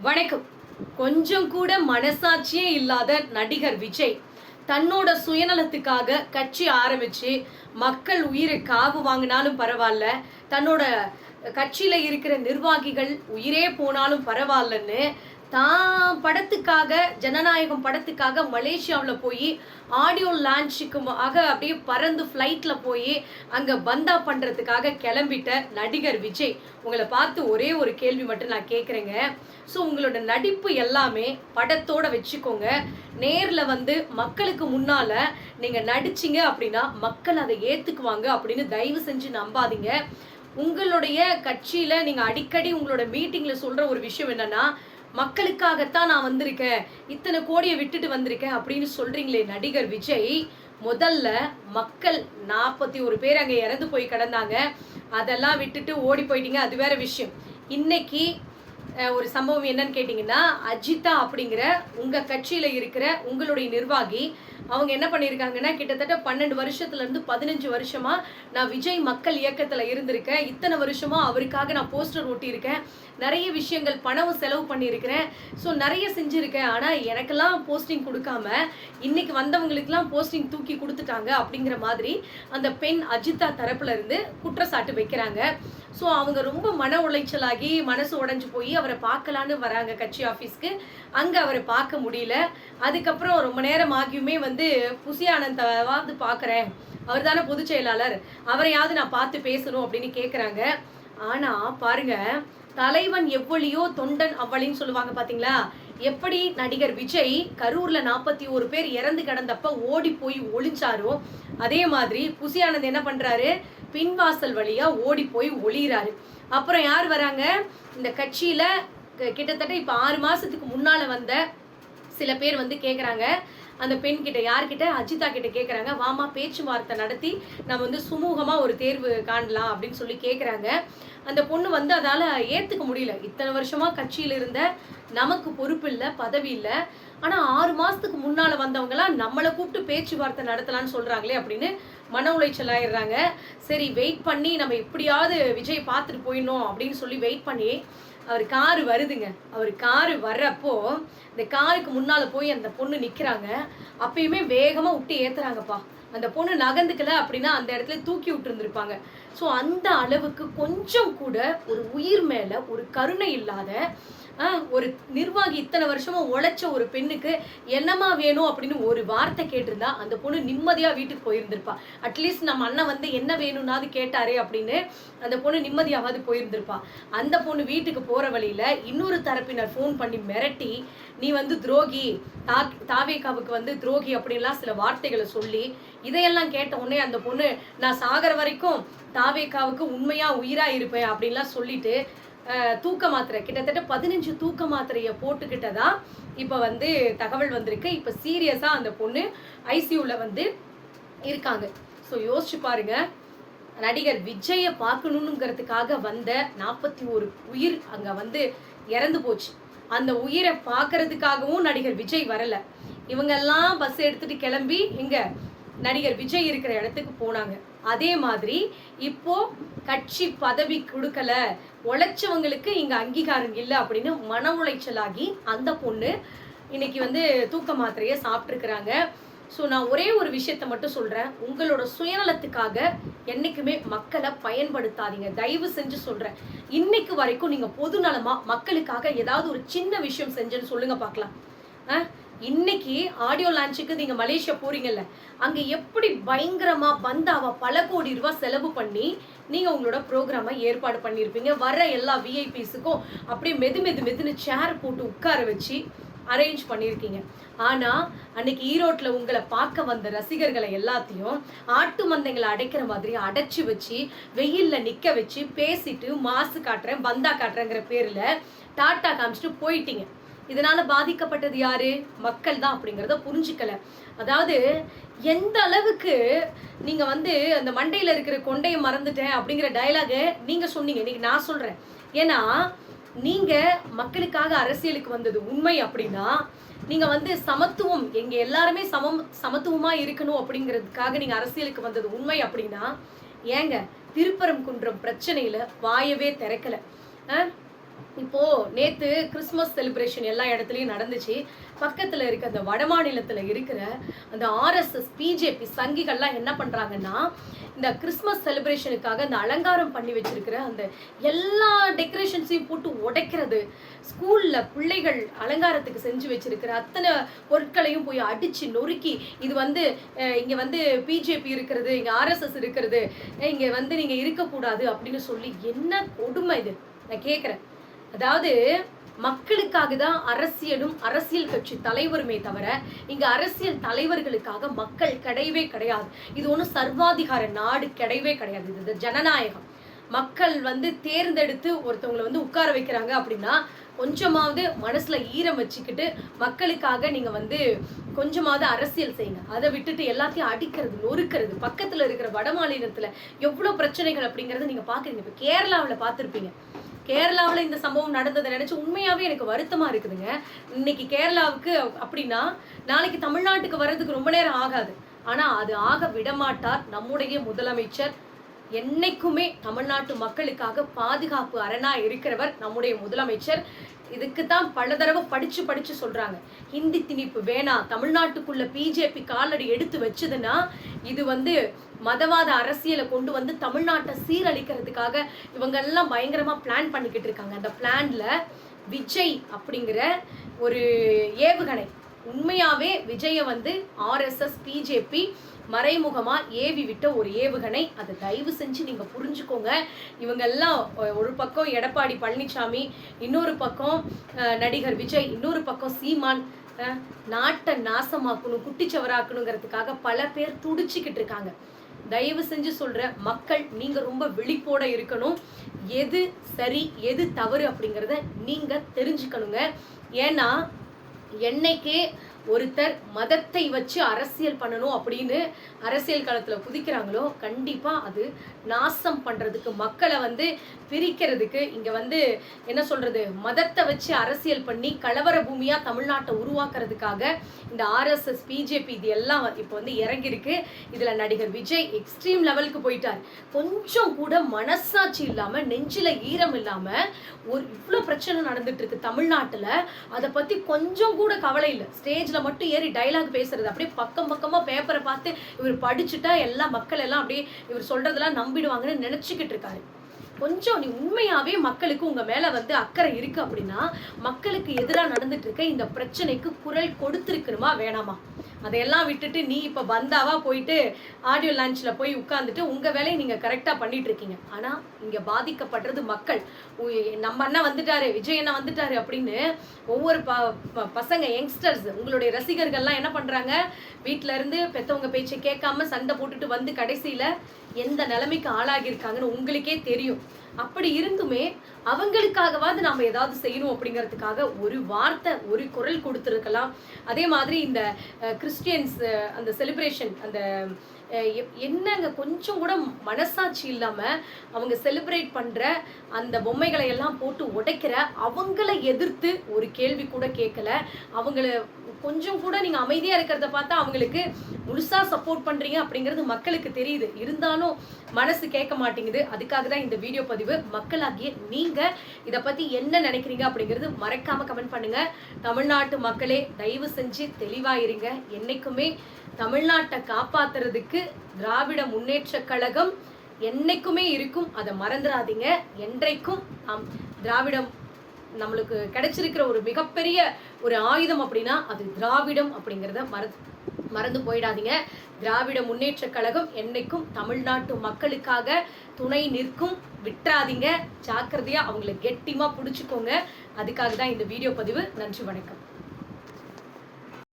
வணக்கம். கொஞ்சம் கூட மனசாட்சியே இல்லாத நடிகர் விஜய் தன்னோட சுயநலத்துக்காக கட்சி ஆரம்பிச்சு மக்கள் உயிரை காவு வாங்கினாலும் பரவாயில்ல தன்னோட கட்சியில இருக்கிற நிர்வாகிகள் உயிரே போனாலும் பரவாயில்லன்னு தான் படத்துக்காக ஜனநாயகம் படத்துக்காக மலேசியாவில் போய் ஆடியோ லான்ச்சுக்கு ஆக அப்படியே பறந்து ஃப்ளைட்டில் போய் அங்கே பந்தா பண்ணுறதுக்காக கிளம்பிட்ட நடிகர் விஜய். உங்களை பார்த்து ஒரே ஒரு கேள்வி மட்டும் நான் கேட்குறேங்க ஸோ உங்களோட நடிப்பு எல்லாமே படத்தோட வச்சுக்கோங்க. நேரில் வந்து மக்களுக்கு முன்னால் நீங்கள் நடிச்சிங்க அப்படின்னா மக்கள் அதை ஏற்றுக்குவாங்க அப்படின்னு தயவு செஞ்சு நம்பாதீங்க. உங்களுடைய கட்சியில் நீங்கள் அடிக்கடி உங்களோட மீட்டிங்கில் சொல்கிற ஒரு விஷயம் என்னென்னா மக்களுக்காகத்தான் நான் வந்திருக்கேன். இத்தனை கோடியை விட்டுட்டு வந்திருக்கேன் அப்படின்னு சொல்றீங்களே நடிகர் விஜய். முதல்ல மக்கள் நாற்பத்தி ஒரு பேர் அங்கே இறந்து போய் கிடந்தாங்க. அதெல்லாம் விட்டுட்டு ஓடி போயிட்டீங்க. அது வேற விஷயம். இன்னைக்கு ஒரு சம்பவம் என்னன்னு கேட்டிங்கன்னா அஜிதா அப்படிங்கிற உங்கள் கட்சியில் இருக்கிற உங்களுடைய நிர்வாகி அவங்க என்ன பண்ணியிருக்காங்கன்னா கிட்டத்தட்ட பன்னெண்டு வருஷத்துல இருந்து பதினஞ்சு வருஷமா நான் விஜய் மக்கள் இயக்கத்தில் இருந்திருக்கேன். இத்தனை வருஷமா அவருக்காக நான் போஸ்டர் ஒட்டியிருக்கேன். நிறைய விஷயங்கள் பணம் செலவு பண்ணியிருக்கிறேன். ஸோ நிறைய செஞ்சுருக்கேன். ஆனால் எனக்கெல்லாம் போஸ்டிங் கொடுக்காம இன்னைக்கு வந்தவங்களுக்கெல்லாம் போஸ்டிங் தூக்கி கொடுத்துட்டாங்க அப்படிங்கிற மாதிரி அந்த பெண் அஜிதா தரப்புல இருந்து குற்றச்சாட்டு வைக்கிறாங்க. ஸோ அவங்க ரொம்ப மன உளைச்சலாகி மனசு உடைஞ்சு போய் அவரை பார்க்கலான்னு வராங்க கட்சி ஆஃபீஸ்க்கு அங்கே அவரை பார்க்க முடியல. அதுக்கப்புறம் ரொம்ப நேரம் ஆகியுமே வந்து புசி ஆனந்தாவது பார்க்குறேன். அவர் தானே பொதுச் செயலாளர். அவரையாவது நான் பார்த்து பேசணும் அப்படின்னு கேட்குறாங்க ஆனால் பாருங்க தலைவன் எவ்வளியோ தொண்டன் அவ்வளின்னு சொல்லுவாங்க பார்த்தீங்களா எப்படி நடிகர் விஜய் கரூர்ல நாற்பத்தி ஒரு பேர் இறந்து கிடந்தப்ப ஓடி போய் ஒளிஞ்சாரோ அதே மாதிரி புசி ஆனந்த் என்ன பண்றாரு? பின்வாசல் வழியா ஓடி போய் ஒளியிறாரு. அப்புறம் யார் வராங்க? இந்த கட்சியில க- கிட்டத்தட்ட இப்ப ஆறு மாசத்துக்கு முன்னால வந்த சில பேர் வந்து கேட்குறாங்க அந்த பெண் கிட்ட யார்கிட்ட? அஜிதா கிட்ட கேட்குறாங்க வாமா பேச்சுவார்த்தை நடத்தி நம்ம வந்து சுமூகமாக ஒரு தேர்வு காணலாம் அப்படின்னு சொல்லி கேட்குறாங்க அந்த பொண்ணு வந்து அதால் ஏற்றுக்க முடியல. இத்தனை வருஷமாக கட்சியில் இருந்த நமக்கு பொறுப்பு இல்லை பதவி இல்லை. ஆனால் ஆறு மாதத்துக்கு முன்னால் வந்தவங்களாம் நம்மளை கூப்பிட்டு பேச்சுவார்த்தை நடத்தலாம்னு சொல்கிறாங்களே அப்படின்னு மன உளைச்சல் ஆயிடுறாங்க. சரி வெயிட் பண்ணி நம்ம எப்படியாவது விஜய் பார்த்துட்டு போயிடணும் அப்படின்னு சொல்லி வெயிட் பண்ணி அவர் காரு வருதுங்க. அவர் காரு வர்றப்போ இந்த காருக்கு முன்னால போய் அந்த பொண்ணு நிக்கிறாங்க. அப்பயுமே வேகமா விட்டு ஏத்துறாங்கப்பா. அந்த பொண்ணு நகர்ந்துக்கல அப்படின்னா அந்த இடத்துல தூக்கி விட்டுருந்துருப்பாங்க. ஸோ அந்த அளவுக்கு கொஞ்சம் கூட ஒரு உயிர் மேல ஒரு கருணை இல்லாத ஒரு நிர்வாகி இத்தனை வருஷமா உழைச்ச ஒரு பெண்ணுக்கு என்னமா வேணும் அப்படின்னு ஒரு வார்த்தை கேட்டிருந்தா அந்த பொண்ணு நிம்மதியா வீட்டுக்கு போயிருந்திருப்பா. அட்லீஸ்ட் நம்ம அண்ணன் வந்து என்ன வேணும்னாவது கேட்டாரே அப்படின்னு அந்த பொண்ணு நிம்மதியாவது போயிருந்திருப்பா. அந்த பொண்ணு வீட்டுக்கு போற வழியில இன்னொரு தரப்பினர் ஃபோன் பண்ணி மிரட்டி நீ வந்து துரோகி தா தாவேகாவுக்கு வந்து துரோகி அப்படின்லாம் சில வார்த்தைகளை சொல்லி இதையெல்லாம் கேட்ட உடனே அந்த பொண்ணு நான் சாகர வரைக்கும் தாவேகாவுக்கு உண்மையா உயிரா இருப்பேன் அப்படின்லாம் சொல்லிட்டு தூக்க மாத்திரை கிட்டத்தட்ட பதினஞ்சு தூக்க மாத்திரையை போட்டுக்கிட்டதா இப்போ வந்து தகவல் வந்திருக்கு. இப்போ சீரியஸாக அந்த பொண்ணு ஐசியூவில் வந்து இருக்காங்க. ஸோ யோசிச்சு பாருங்க. நடிகர் விஜயை பார்க்கணுங்கிறதுக்காக வந்த நாற்பத்தி ஒரு உயிர் அங்கே வந்து இறந்து போச்சு. அந்த உயிரை பார்க்கறதுக்காகவும் நடிகர் விஜய் வரல. இவங்கெல்லாம் பஸ் எடுத்துட்டு கிளம்பி இங்க நடிகர் விஜய் இருக்கிற இடத்துக்கு போனாங்க. அதே மாதிரி இப்போ கட்சி பதவி கொடுக்கல உழைச்சவங்களுக்கு இங்க அங்கீகாரம் இல்லை அப்படின்னு மன உளைச்சலாகி அந்த பொண்ணு இன்னைக்கு வந்து தூக்க மாத்திரையை சாப்பிட்ருக்குறாங்க ஸோ நான் ஒரே ஒரு விஷயத்த மட்டும் சொல்கிறேன் உங்களோட சுயநலத்துக்காக என்றைக்குமே மக்களை பயன்படுத்தாதீங்க. தயவு செஞ்சு சொல்கிறேன் இன்னைக்கு வரைக்கும் நீங்கள் பொதுநலமாக மக்களுக்காக ஏதாவது ஒரு சின்ன விஷயம் செஞ்சுன்னு சொல்லுங்க பார்க்கலாம். ஆ? இன்னைக்கு ஆடியோ லான்ச்சுக்கு நீங்க மலேசியா போறீங்கல்ல அங்க எப்படி பயங்கரமா பந்தாவா பல கோடி ரூபாய் செலவு பண்ணி நீங்க உங்களோட ப்ரோக்ராமை ஏற்பாடு பண்ணியிருப்பீங்க வர எல்லா விஐபிஸுக்கும் அப்படியே மெது மெது மெதுன்னு சேர் போட்டு உட்கார வச்சு அரேஞ்ச் பண்ணியிருக்கீங்க ஆனா அன்னைக்கு ஈரோட்ல உங்களை பார்க்க வந்த ரசிகர்களை எல்லாத்தையும் ஆட்டு மந்தைங்களை அடைக்கிற மாதிரி அடைச்சி வச்சு வெயில்ல நிக்க வச்சு பேசிட்டு மாசு காட்டுறேன் பந்தா காட்டுறேங்கிற பேர்ல டாட்டா காமிச்சிட்டு போயிட்டீங்க. இதனால பாதிக்கப்பட்டது யாரு? மக்கள் தான் அப்படிங்கிறத புரிஞ்சுக்கல. அதாவது எந்த அளவுக்கு நீங்க வந்து அந்த மண்டையில இருக்கிற கொண்டையை மறந்துட்டேன் அப்படிங்கிற டயலாகை நீங்க சொன்னீங்க. இன்னைக்கு நான் சொல்றேன். ஏன்னா நீங்க மக்களுக்காக அரசியலுக்கு வந்தது உண்மை அப்படின்னா நீங்க வந்து சமத்துவம் எங்க எல்லாருமே சமம் சமத்துவமா இருக்கணும் அப்படிங்கிறதுக்காக நீங்க அரசியலுக்கு வந்தது உண்மை அப்படின்னா ஏங்க திருப்பரங்குன்றம் பிரச்சனையில வாயவே திறக்கல. அஹ்? இப்போ நேத்து கிறிஸ்மஸ் செலிப்ரேஷன் எல்லா இடத்துலயும் நடந்துச்சு. பக்கத்துல இருக்க அந்த வட மாநிலத்துல இருக்கிற அந்த ஆர்எஸ்எஸ் பிஜேபி சங்கிகள்லாம் என்ன பண்றாங்கன்னா இந்த கிறிஸ்மஸ் செலிப்ரேஷனுக்காக அந்த அலங்காரம் பண்ணி வச்சிருக்கிற அந்த எல்லா டெக்கரேஷன்ஸையும் போட்டு உடைக்கிறது ஸ்கூல்ல பிள்ளைகள் அலங்காரத்துக்கு செஞ்சு வச்சிருக்கிற அத்தனை பொருட்களையும் போய் அடிச்சு நொறுக்கி இது வந்து இங்க வந்து பிஜேபி இருக்கிறது இங்க ஆர்எஸ்எஸ் இருக்கிறது இங்க வந்து நீங்க இருக்கக்கூடாது அப்படின்னு சொல்லி என்ன கொடுமை இது? நான் கேட்குறேன் அதாவது மக்களுக்காக தான் அரசியலும் அரசியல் கட்சி தலைவருமே தவிர இங்க அரசியல் தலைவர்களுக்காக மக்கள் கிடையவே கிடையாது. இது ஒன்றும் சர்வாதிகார நாடு கிடையவே கிடையாது. இது ஜனநாயகம். மக்கள் வந்து தேர்ந்தெடுத்து ஒருத்தவங்களை வந்து உட்கார வைக்கிறாங்க அப்படின்னா கொஞ்சமாவது மனசுல ஈரம் வச்சுக்கிட்டு மக்களுக்காக நீங்க வந்து கொஞ்சமாவது அரசியல் செய்யுங்க. அதை விட்டுட்டு எல்லாத்தையும் அடிக்கிறது நொறுக்கிறது பக்கத்துல இருக்கிற வட மாநிலத்துல எவ்வளவு பிரச்சனைகள் அப்படிங்கறத நீங்க பாக்குறீங்க. இப்ப கேரளாவில் பார்த்துருப்பீங்க. கேரளாவில் இந்த சம்பவம் நடந்ததை நினைச்சு உண்மையாகவே எனக்கு வருத்தமாக இருக்குதுங்க. இன்னைக்கு கேரளாவுக்கு அப்படின்னா நாளைக்கு தமிழ்நாட்டுக்கு வர்றதுக்கு ரொம்ப நேரம் ஆகாது. ஆனால் அது ஆக விடமாட்டார் நம்முடைய முதலமைச்சர். என்னைக்குமே தமிழ்நாட்டு மக்களுக்காக பாதுகாப்பு அரணா இருக்கிறவர் நம்முடைய முதலமைச்சர். இதுக்கு தான் பல தடவை படிச்சு படிச்சு சொல்றாங்க. ஹிந்தி திணிப்பு வேணாம் தமிழ்நாட்டுக்குள்ள பிஜேபி காலடி எடுத்து வச்சதுன்னா இது வந்து மதவாத அரசியலை கொண்டு வந்து தமிழ்நாட்டை சீரழிக்கிறதுக்காக இவங்க எல்லாம் பயங்கரமா பிளான் பண்ணிக்கிட்டு இருக்காங்க. அந்த பிளான்ல விஜய் அப்படிங்கிற ஒரு ஏவுகணை உண்மையாவே விஜயை வந்து ஆர்எஸ்எஸ் பிஜேபி மறைமுகமா ஏவி விட்ட ஒரு ஏவுகணை. அதை தயவு செஞ்சு நீங்க புரிஞ்சுக்கோங்க. இவங்க எல்லாம் ஒரு பக்கம் எடப்பாடி பழனிசாமி இன்னொரு பக்கம் நடிகர் விஜய் இன்னொரு பக்கம் சீமான். நாட்டை நாசமாக்கணும் குட்டிச்சவராக்கணுங்கிறதுக்காக பல பேர் துடிச்சுக்கிட்டு இருக்காங்க. தயவு செஞ்சு சொல்ற மக்கள் நீங்க ரொம்ப விழிப்போட இருக்கணும். எது சரி எது தவறு அப்படிங்கிறத நீங்க தெரிஞ்சுக்கணுங்க. ஏன்னா என்னைக்கு ஒருத்தர் மதத்தை வச்சு அரசியல் பண்ணணும் அப்படின்னு அரசியல் களத்துல குதிக்கிறாங்களோ கண்டிப்பா அது நாசம் பண்றதுக்கு மக்களை வந்து பிரிக்கிறதுக்கு இங்க வந்து என்ன சொல்றது மதத்தை வச்சு அரசியல் பண்ணி கலவர பூமியா தமிழ்நாட்டை உருவாக்குறதுக்காக இந்த ஆர்எஸ்எஸ் பிஜேபி இது எல்லாம் இப்போ வந்து இறங்கியிருக்கு. இதுல நடிகர் விஜய் எக்ஸ்ட்ரீம் லெவலுக்கு போயிட்டார். கொஞ்சம் கூட மனசாட்சி இல்லாம நெஞ்சில ஈரம் இல்லாம ஒரு இவ்வளவு பிரச்சனை நடந்துட்டு இருக்கு தமிழ்நாட்டுல. அதை பத்தி கொஞ்சம் கூட கவலை இல்லை. ஸ்டேஜ் ஸ்டேஜ்ல மட்டும் ஏறி டைலாக் பேசுறது. அப்படியே பக்கம் பக்கமா பேப்பரை பார்த்து இவர் படிச்சுட்டா எல்லா மக்கள் எல்லாம் அப்படியே இவர் சொல்றதெல்லாம் நம்பிடுவாங்கன்னு நினச்சிக்கிட்டு இருக்காரு. கொஞ்சம் நீ உண்மையாவே மக்களுக்கு உங்க மேல வந்து அக்கறை இருக்கு அப்படின்னா மக்களுக்கு எதிராக நடந்துட்டு இருக்க இந்த பிரச்சனைக்கு குரல் கொடுத்துருக்கணுமா வேணாமா? அதையெல்லாம் விட்டுட்டு நீ இப்போ பந்தாவா போயிட்டு ஆடியோ லான்ச்சில் போய் உட்காந்துட்டு உங்கள் வேலையை நீங்கள் கரெக்டாக பண்ணிட்டு இருக்கீங்க ஆனால் இங்கே பாதிக்கப்படுறது மக்கள். உ- நம்ம அண்ணா வந்துட்டாரு விஜய் அண்ணா வந்துட்டாரு அப்படின்னு ஒவ்வொரு ப ப- பசங்க யங்ஸ்டர்ஸ் உங்களுடைய ரசிகர்கள்லாம் என்ன பண்ணுறாங்க வீட்ல இருந்து பெற்றவங்க பேச்சை கேட்காம சண்டை போட்டுட்டு வந்து கடைசியில் எந்த நிலைமைக்கு ஆளாகியிருக்காங்கன்னு உங்களுக்கே தெரியும். அப்படி இருந்துமே அவங்களுக்காகவாது நாம ஏதாவது செய்யணும் அப்படிங்கிறதுக்காக ஒரு வார்த்தை ஒரு குரல் கொடுத்துருக்கலாம். அதே மாதிரி இந்த கிறிஸ்டியன்ஸ் அந்த செலிப்ரேஷன் அந்த என்னங்க கொஞ்சம் கூட மனசாட்சி இல்லாம அவங்க செலிப்ரேட் பண்ற அந்த பொம்மைகளை எல்லாம் போட்டு உடைக்கிற அவங்கள எதிர்த்து ஒரு கேள்வி கூட கேட்கல. அவங்கள கொஞ்சம் கூட நீங்க அமைதியா இருக்கிறத பார்த்தா அவங்களுக்கு முழுசா சப்போர்ட் பண்றீங்க அப்படிங்கிறது மக்களுக்கு தெரியுது. இருந்தாலும் மனசு கேட்க மாட்டேங்குது. அதுக்காக தான் இந்த வீடியோ பதிவு. மக்களாகிய நீங்க இதை பத்தி என்ன நினைக்கிறீங்க அப்படிங்கிறது மறக்காம கமெண்ட் பண்ணுங்க. தமிழ்நாட்டு மக்களே தயவு செஞ்சு தெளிவாயிருங்க என்றைக்குமே என்னைக்குமே தமிழ்நாட்டை காப்பாத்துறதுக்கு திராவிட முன்னேற்ற கழகம் என்னைக்குமே இருக்கும். அதை மறந்துடாதீங்க. என்றைக்கும் நாம் திராவிடம் நம்மளுக்கு கிடைச்சிருக்கிற ஒரு மிகப்பெரிய ஒரு ஆயுதம் அப்படின்னா அது திராவிடம் அப்படிங்கிறத மறந்து மறந்து போயிடாதீங்க. திராவிட முன்னேற்ற கழகம் என்னைக்கும் தமிழ்நாட்டு மக்களுக்காக துணை நிற்கும். விட்டுறாதீங்க. ஜாக்கிரதையாக அவங்கள கெட்டியமாக பிடிச்சிக்கோங்க. அதுக்காக தான் இந்த வீடியோ பதிவு. நன்றி வணக்கம்.